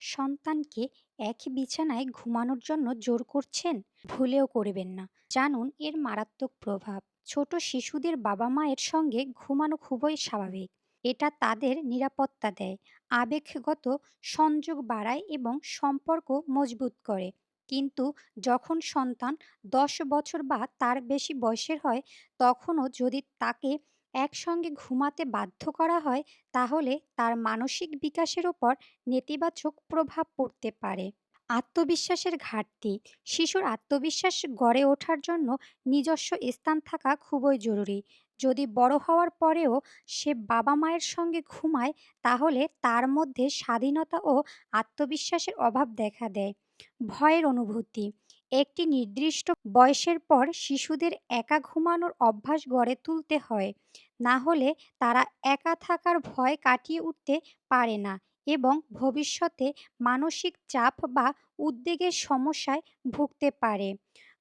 সন্তানকে একই বিছানায় ঘুমানোর জন্য জোর করছেন, ভুলেও করবেন না। জানুন, এর মারাত্মক প্রভাব। ছোট শিশুদের বাবা মায়ের সঙ্গে ঘুমানো খুবই স্বাভাবিক। এটা তাদের নিরাপত্তা দেয়, আবেগগত সংযোগ বাড়ায় এবং সম্পর্ক মজবুত করে। কিন্তু যখন সন্তান দশ বছর বা তার বেশি বয়সের হয়, তখনও যদি তাকে একসঙ্গে ঘুমাতে বাধ্য করা হয়, তাহলে তার মানসিক বিকাশের ওপর নেতিবাচক প্রভাব পড়তে পারে। আত্মবিশ্বাসের ঘাটতি, শিশুর আত্মবিশ্বাস গড়ে ওঠার জন্য নিজস্ব স্থান থাকা খুবই জরুরি। যদি বড় হওয়ার পরেও সে বাবা মায়ের সঙ্গে ঘুমায়, তাহলে তার মধ্যে স্বাধীনতা ও আত্মবিশ্বাসের অভাব দেখা দেয়। ভয়ের অনুভূতি একটি নির্দিষ্ট বয়সের পর শিশুদের একা ঘুমানোর অভ্যাস গড়ে তুলতে হয়। না হলে তারা একা থাকার ভয় কাটিয়ে উঠতে পারে না এবং ভবিষ্যতে মানসিক চাপ বা উদ্বেগের সমস্যায় ভুগতে পারে।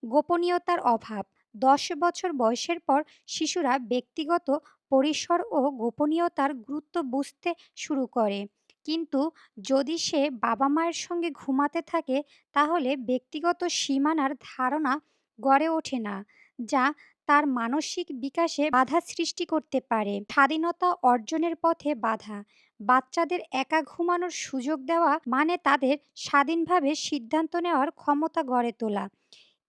গোপনীয়তার অভাব। দশ বছর বয়সের পর শিশুরা ব্যক্তিগত পরিসর ও গোপনীয়তার গুরুত্ব বুঝতে শুরু করে। কিন্তু যদি সে বাবা মায়ের সঙ্গে ঘুমাতে থাকে, তাহলে ব্যক্তিগত সীমানার ধারণা গড়ে ওঠে না, যা তার মানসিক বিকাশে বাধা সৃষ্টি করতে পারে। স্বাধীনতা অর্জনের পথে বাধা, বাচ্চাদের একা ঘুমানোর সুযোগ দেওয়া মানে তাদের স্বাধীনভাবে সিদ্ধান্ত নেওয়ার ক্ষমতা গড়ে তোলা।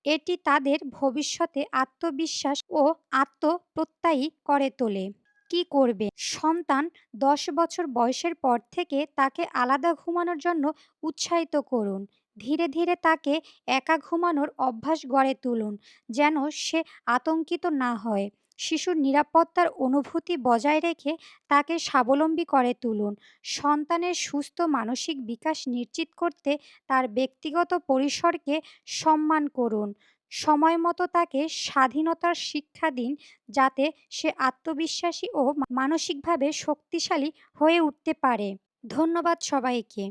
এটি তাদের ভবিষ্যতে আত্মবিশ্বাস ও আত্মপ্রত্যয়ী করে তোলে। কি করবে? সন্তান দশ বছর বয়সের পর থেকে তাকে আলাদা ঘুমানোর জন্য উৎসাহিত করুন। ধীরে ধীরে তাকে একা ঘুমানোর অভ্যাস গড়ে তুলুন, যেন সে আতঙ্কিত না হয়। শিশুর নিরাপত্তার অনুভূতি বজায় রেখে তাকে স্বাবলম্বী করে তুলুন। সন্তানের সুস্থ মানসিক বিকাশ নিশ্চিত করতে তার ব্যক্তিগত পরিসরকে সম্মান করুন। সময় মতো তাকে স্বাধীনতার শিক্ষা দিন যাতে সে আত্মবিশ্বাসী ও মানসিকভাবে শক্তিশালী হয়ে উঠতে পারে। ধন্যবাদ সবাইকে।